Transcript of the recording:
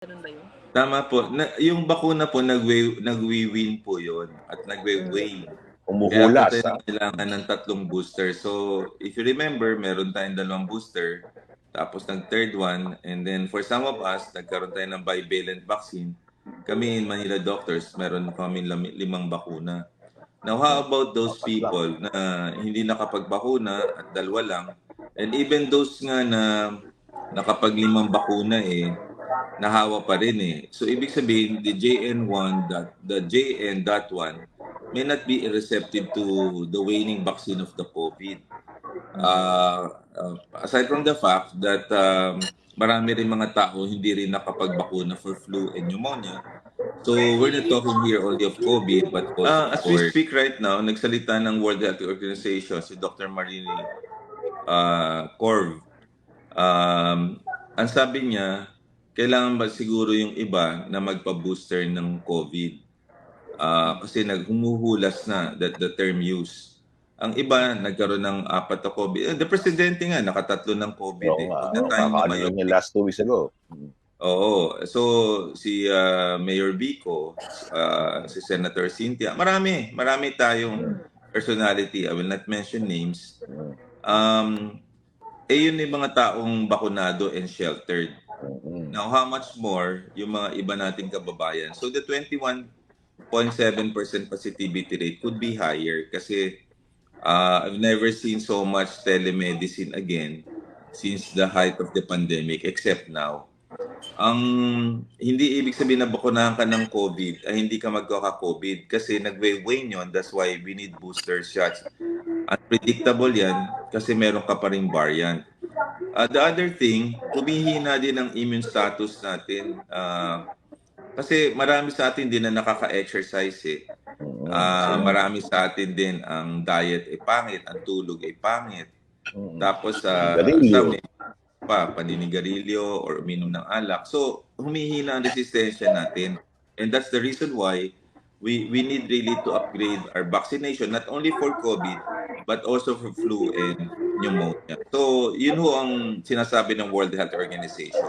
Ganun ba yun? Tama po. Na, yung bakuna po, nagwe, nagwi-win po yon at nagwe-wane. Kaya po Umuhulas. tayo ah. kailangan ng tatlong booster. So, if you remember, meron tayong dalawang booster, tapos nag third one, and then for some of us, nagkaroon tayo ng bivalent vaccine. Kami in Manila doctors, meron kami limang bakuna. Now, how about those people na hindi nakapagbakuna at dalawa lang? And even those nga na nakapaglimang bakuna eh, nahawa pa rin eh. So, ibig sabihin, the JN1, that, the JN.1 may not be receptive to the waning vaccine of the COVID. Uh, uh, aside from the fact that um, marami rin mga tao hindi rin nakapagbakuna for flu and pneumonia. So we're not talking here only of COVID but also uh, as we speak right now, nagsalita ng World Health Organization si Dr. Marini uh, Corv. Um, ang sabi niya, kailangan ba siguro yung iba na magpa-booster ng COVID? Ah, kasi naghumuhulas na that the term use. Ang iba nagkaroon ng apat na COVID. Eh, The presidente nga nakatatlo ng COVID Oo eh. Huwag na tayong lumayo. last two weeks ago. Oo. So si ah, Mayor Vico, ah, si Senator Cynthia, marami, marami tayong personality. I will not mention names. Mm. Um, eh yun yung mga taong bakunado and sheltered. Mm. Now, how much more yung mga iba nating kababayan? So, the 21.7% positivity rate could be higher kasi uh, I've never seen so much telemedicine again since the height of the pandemic except now. Ang hindi ibig sabihin na bakunahan ka ng COVID ay hindi ka magkaka-COVID kasi nagwe-wane yun. That's why we need booster shots. Unpredictable yan kasi meron ka pa ring variant. Uh, the other thing, humihina din ang immune status natin. Uh, kasi marami sa atin din na nakaka-exercise eh. Mm. Ah, marami sa atin din ang diet ay pangit, ang tulog ay pangit. Mm. Tapos sa Garilyo. pa paninigarilyo or uminom ng alak. So humihina ang resistensya natin. And that's the reason why we we need really to upgrade our vaccination not only for COVID but also for flu and pneumonia. So yun ho ang sinasabi ng World Health Organization.